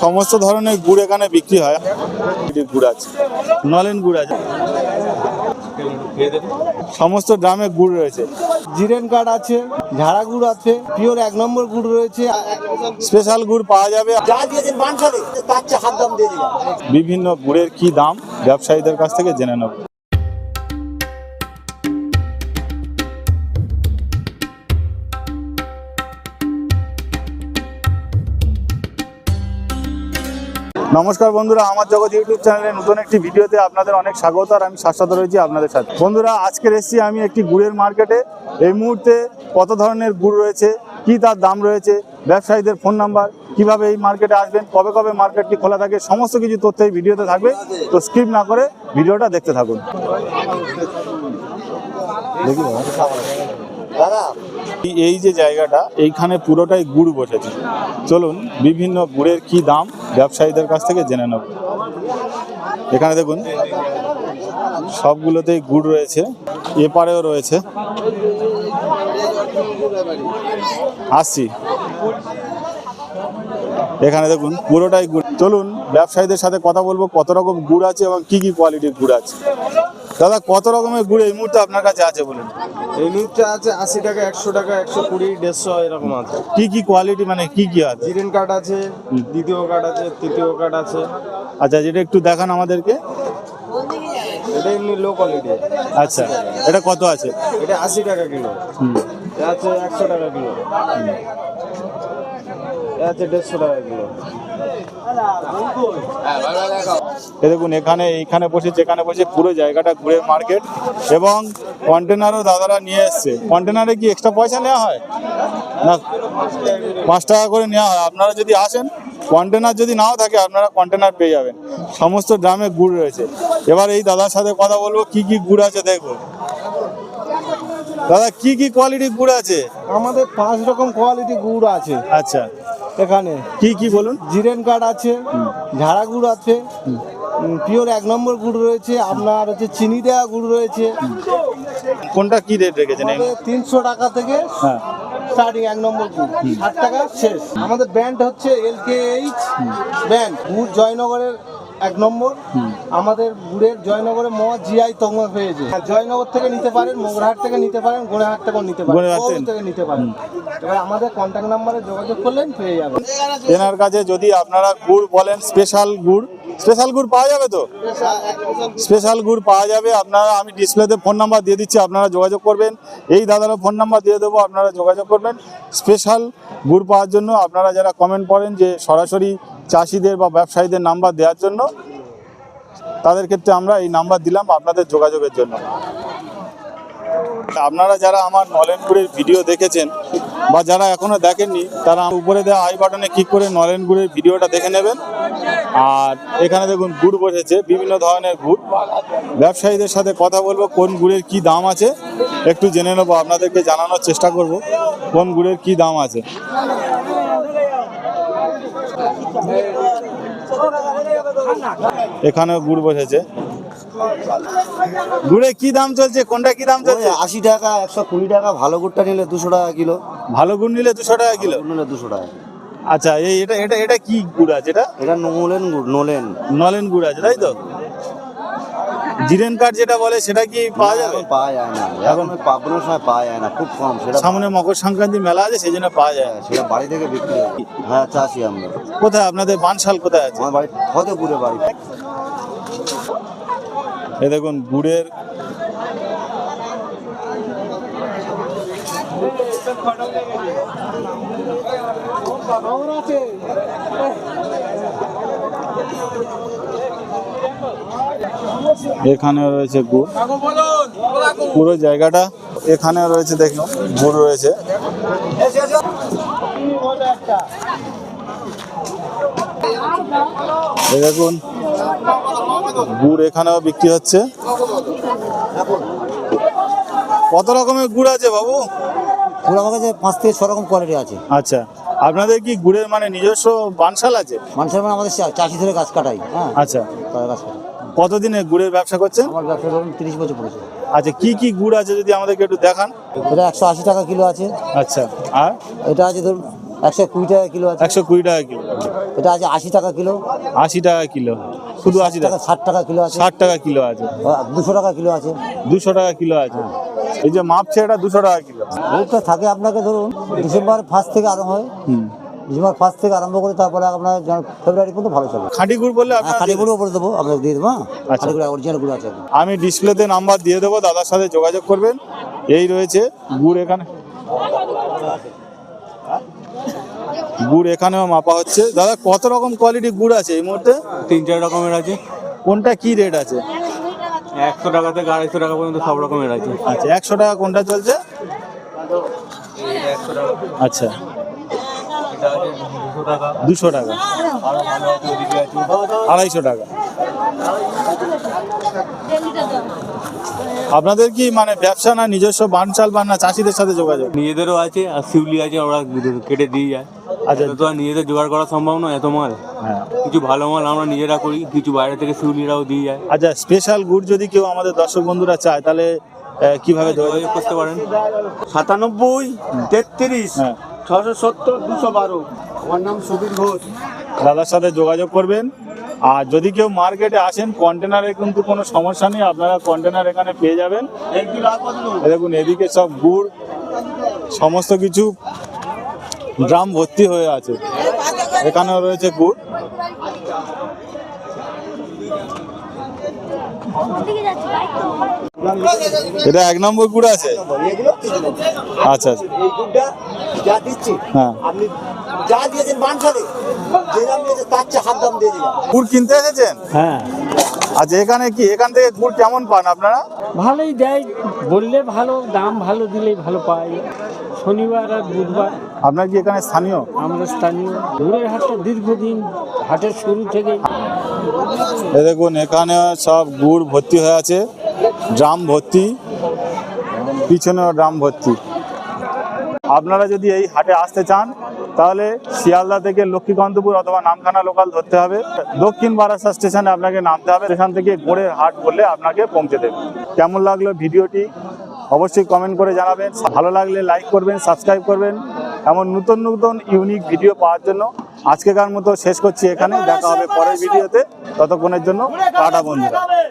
সমস্ত ধরনের গুড় এখানে বিক্রি হয়। গুড় আছে। নলেন গুড় আছে। সমস্ত ড্রামে গুড় রয়েছে। জিরেন কাঠ আছে, ঝাড়া গুড় আছে, পিওর এক নম্বর গুড় রয়েছে। স্পেশাল গুড় পাওয়া যাবে। বিভিন্ন গুড়ের কি দাম, ব্যবসায়ীদের কাছ থেকে জেনে নেব। নমস্কার বন্ধুরা, আমার জগৎ ইউটিউব চ্যানেলে নতুন একটি ভিডিওতে আপনাদের অনেক স্বাগত আর আমি শাশ্বত রয়েছি আপনাদের সাথে। বন্ধুরা, আজকের এসেছি আমি একটি গুড়ের মার্কেটে এই মুহূর্তে কত ধরনের গুড় রয়েছে, কি তার দাম রয়েছে, ব্যবসায়ীদের ফোন নাম্বার কীভাবে এই মার্কেটে আসবেন, কবে কবে মার্কেটটি খোলা থাকে, সমস্ত কিছু তথ্য এই ভিডিওতে থাকবে। তো স্কিপ না করে ভিডিওটা দেখতে থাকুন। দাদা। এই- যে জায়গাটা, এইখানে পুরোটাই গুড় বসেছে। চলুন বিভিন্ন গুড়ের কি দাম ব্যবসায়ীদের কাছ থেকে জেনে নেব। এখানে দেখুন, সবগুলোতেই গুড় রয়েছে, এপারেও রয়েছে। আসছি। এখানে দেখুন, পুরোটাই গুড়। চলুন, ব্যবসায়ীদের সাথে কথা বলব, কত রকম গুড় আছে এবং কি কি কোয়ালিটির গুড় আছে। দাদা কত রকমের গুড় এই মুহূর্তে আপনার কাছে আছে বলুন? এই মুহূর্তে আছে আশি টাকা একশো টাকা একশো কুড়ি দেড়শো এরকম আছে। কি কি কোয়ালিটি মানে কি কি আছে? জিরেন কাঠ আছে দ্বিতীয় কাঠ আছে তৃতীয় কাঠ আছে। আচ্ছা যেটা একটু দেখান আমাদেরকে। এটা এমনি লো কোয়ালিটি আচ্ছা এটা কত আছে? এটা আশি টাকা কিলো। আছে একশো টাকা কিলো। আছে দেড়শো টাকা কিলো। দেখুন এখানে এইখানে বসে যেখানে বসে পুরো জায়গাটা ঘুরে মার্কেট এবং কন্টেনারও দাদারা নিয়ে এসছে। কন্টেনারে কি এক্সট্রা পয়সা নেওয়া হয়? না পাঁচ টাকা করে নেওয়া হয়। আপনারা যদি আসেন কন্টেনার যদি নাও থাকে আপনারা কন্টেনার পেয়ে যাবেন। সমস্ত ড্রামে গুড় রয়েছে। এবার এই দাদার সাথে কথা বলব কি কি গুড় আছে দেখব। দাদা কি কি কোয়ালিটির গুড় আছে? আমাদের পাঁচ রকম কোয়ালিটি গুড় আছে। আচ্ছা। এখানে। কি কি বলুন? জিরেন কাঠ আছে ঝাড়া গুড় আছে পিওর এক নম্বর গুড় রয়েছে আপনার হচ্ছে চিনি দেওয়া গুড় রয়েছে। কোনটা কি রেট রেখেছেন? তিনশো টাকা থেকে হ্যাঁ। স্টার্টিং এক নম্বর গুড় ষাট টাকা শেষ। আমাদের ব্যান্ড হচ্ছে এল কে এইচ ব্যান্ড গুড় জয়নগরের এক নম্বর। আমাদের গুড়ের জয়নগরে ম জিআই তমা পেয়েছে। জয়নগর থেকে নিতে পারেন মোগরাহাট থেকে নিতে পারেন গোড়াহাট থেকেও নিতে পারেন থেকে নিতে পারেন। এবার আমাদের কন্ট্যাক্ট নাম্বারে যোগাযোগ করলেন পেয়ে যাবেন। এনার কাছে যদি আপনারা গুড় বলেন স্পেশাল গুড় স্পেশাল গুড় পাওয়া যাবে তো? স্পেশাল গুড় পাওয়া যাবে আপনারা আমি ডিসপ্লেতে ফোন নাম্বার দিয়ে দিচ্ছি আপনারা যোগাযোগ করবেন। এই দাদারও ফোন নাম্বার দিয়ে দেবো আপনারা যোগাযোগ করবেন। স্পেশাল গুড় পাওয়ার জন্য আপনারা যারা কমেন্ট করেন যে সরাসরি চাষিদের বা ব্যবসায়ীদের নাম্বার দেওয়ার জন্য তাদের ক্ষেত্রে আমরা এই নাম্বার দিলাম আপনাদের যোগাযোগের জন্য। আপনারা যারা আমার নলেনগুড়ের ভিডিও দেখেছেন বা যারা এখনও দেখেননি, তারা উপরে দেওয়া আই বাটনে ক্লিক করে নলেনগুড়ের ভিডিওটা দেখে নেবেন। আর এখানে দেখুন, গুড় বসেছে, বিভিন্ন ধরনের গুড়। ব্যবসায়ীদের সাথে কথা বলব, কোন গুড়ের কি দাম আছে, একটু জেনে নেব, আপনাদেরকে জানানোর চেষ্টা করব, কোন গুড়ের কি দাম আছে। এখানেও গুড় বসেছে। গুড়ে কি দাম চলছে? কোনটা কি দাম চলছে? আশি টাকা একশো কুড়ি টাকা ভালো গুড়টা নিলে দুশো টাকা কিলো। ভালো গুড় নিলে দুশো টাকা কিলো? নিলে দুশো টাকা। আচ্ছা এই এটা এটা এটা কি গুড় আছে? এটা? এটা নোলেন গুড় নোলেন। নলেন গুড় আছে তাই তো? জিরেন কাঠ যেটা বলে সেটা কি পাওয়া যাবে? পাওয়া যায় না। এখন ওই পাবনার সময় পাওয়া যায় না খুব কম। সেটা সামনে মকর সংক্রান্তি মেলা আছে সেই জন্য পাওয়া যায় হ্যাঁ, সেটা বাড়ি থেকে বিক্রি হয়। হ্যাঁ চাষি আমরা। কোথায়? আপনাদের বানশাল কোথায় আছে? আমার বাড়ি ফতেপুরে বাড়ি। এই দেখুন গুড়ের এখানে রয়েছে গুড়। পুরো জায়গাটা এখানে রয়েছে দেখুন গুড় রয়েছে। দেখুন গুড় এখানেও বিক্রি হচ্ছে। কত রকমের গুড় আছে বাবু? গুড় আমার কাছে পাঁচ থেকে ছ রকম কোয়ালিটি আছে। আচ্ছা আপনাদের কি গুড়ের মানে নিজস্ব বানশাল আছে? মানুষের মানে আমাদের চাষি ধরে গাছ কাটাই হ্যাঁ। আচ্ছা। গাছ কাটাই কতদিনে গুড়ের ব্যবসা করছেন? আমার ব্যবসা ধরুন তিরিশ বছর পড়েছে। আচ্ছা কি কি গুড় আছে যদি আমাদেরকে একটু দেখান? এটা একশো আশি টাকা কিলো আছে। আচ্ছা আর? এটা আছে ধরুন একশো কুড়ি টাকা কিলো আছে। একশো কুড়ি টাকা কিলো। এটা আছে আশি টাকা কিলো। আশি টাকা কিলো। শুধু আশি টাকা টাকা ষাট টাকা কিলো আছে। ষাট টাকা কিলো আছে। দুশো টাকা কিলো আছে। দুশো টাকা কিলো আছে। এই যে মাপছে এটা দুশো টাকা কিলো। রেটটা থাকে আপনাকে ধরুন ডিসেম্বর ফার্স্ট থেকে আরম্ভ হয়। হুম। ডিসেম্বর ফার্স্ট থেকে আরম্ভ করে তারপরে আপনার ফেব্রুয়ারি পর্যন্ত ভালো চলে। খাঁটি গুড় বললে হ্যাঁ আপনার খালি গুঁড়ো করে দেবো আপনাকে দিয়ে দেবো হ্যাঁ। আচ্ছা। গুঁড়ো অরিজিনাল গুঁড়ো আছে। আমি ডিসপ্লেতে নাম্বার দিয়ে দেবো দাদার সাথে যোগাযোগ করবেন। এই রয়েছে গুড় এখানে। গুড় এখানেও মাপা হচ্ছে। দাদা কত রকম কোয়ালিটি গুড় আছে এই মুহূর্তে? তিন চার রকমের আছে। কোনটা কি রেট আছে? একশো টাকা থেকে আড়াইশো টাকা পর্যন্ত সব রকমের আছে। আচ্ছা একশো টাকা কোনটা চলছে? আচ্ছা। দুশো টাকা। আড়াইশো টাকা। আপনাদের কি মানে ব্যবসা না নিজস্ব বান চাল বান না চাষিদের সাথে যোগাযোগ? নিজেদেরও আছে আর শিউলি আছে ওরা কেটে দিয়ে যায়। আচ্ছা। তো আর নিজেদের জোগাড় করা সম্ভব নয় এত মাল। হ্যাঁ। কিছু ভালো মাল আমরা নিজেরা করি কিছু বাইরে থেকে শিউলিরাও দিয়ে যায়। আচ্ছা স্পেশাল গুড় যদি কেউ আমাদের দর্শক বন্ধুরা চায় তাহলে কীভাবে যোগাযোগ যোগাযোগ করতে পারেন। সাতানব্বই তেত্রিশ হ্যাঁ। ছশো সত্তর দুশো বারো। আমার নাম সুবীর ঘোষ। দাদার সাথে যোগাযোগ করবেন। আর যদি কেউ মার্কেটে আসেন কন্টেনারে কিন্তু কোনো সমস্যা নেই, আপনারা কন্টেনার এখানে পেয়ে যাবেন। দেখুন, এদিকে সব গুড়, সমস্ত কিছু ড্রাম ভর্তি হয়ে আছে। এখানেও রয়েছে গুড়। এটা এক নম্বর গুড় আছে? আচ্ছা আচ্ছা। এই দুধটা যা দিচ্ছি হ্যাঁ। আপনি যা দিয়েছেন বানসালে যে দাম দিয়েছে তার চেয়ে হাফ দাম দিয়ে দিলাম। গুড় কিনতে এসেছেন? হ্যাঁ। আচ্ছা এখানে কি? এখান থেকে গুড় কেমন পান আপনারা? ভালোই দেয় বললে ভালো দাম ভালো দিলেই ভালো পাই। শনিবার আর বুধবার। আপনার কি এখানে স্থানীয়? আমরা স্থানীয়। দূরের হাটটা দীর্ঘদিন হাটের শুরু থেকে। দেখুন এখানে সব গুড় ভর্তি হয়ে আছে। ড্রাম ভর্তি পিছনেও ড্রাম ভর্তি। আপনারা যদি এই হাটে আসতে চান তাহলে শিয়ালদা থেকে লক্ষ্মীকান্তপুর অথবা নামখানা লোকাল ধরতে হবে। দক্ষিণ বারাসা স্টেশনে আপনাকে নামতে হবে। এখান থেকে গোড়ের হাট বললে আপনাকে পৌঁছে দেবে। কেমন লাগল ভিডিওটি? অবশ্যই কমেন্ট করে জানাবেন। ভালো লাগলে লাইক করবেন সাবস্ক্রাইব করবেন। এমন নতুন নতুন ইউনিক ভিডিও পাওয়ার জন্য আজকেকার মতো শেষ করছি এখানে। দেখা হবে পরের ভিডিওতে ততক্ষণের জন্য টাটা বন্ধুরা।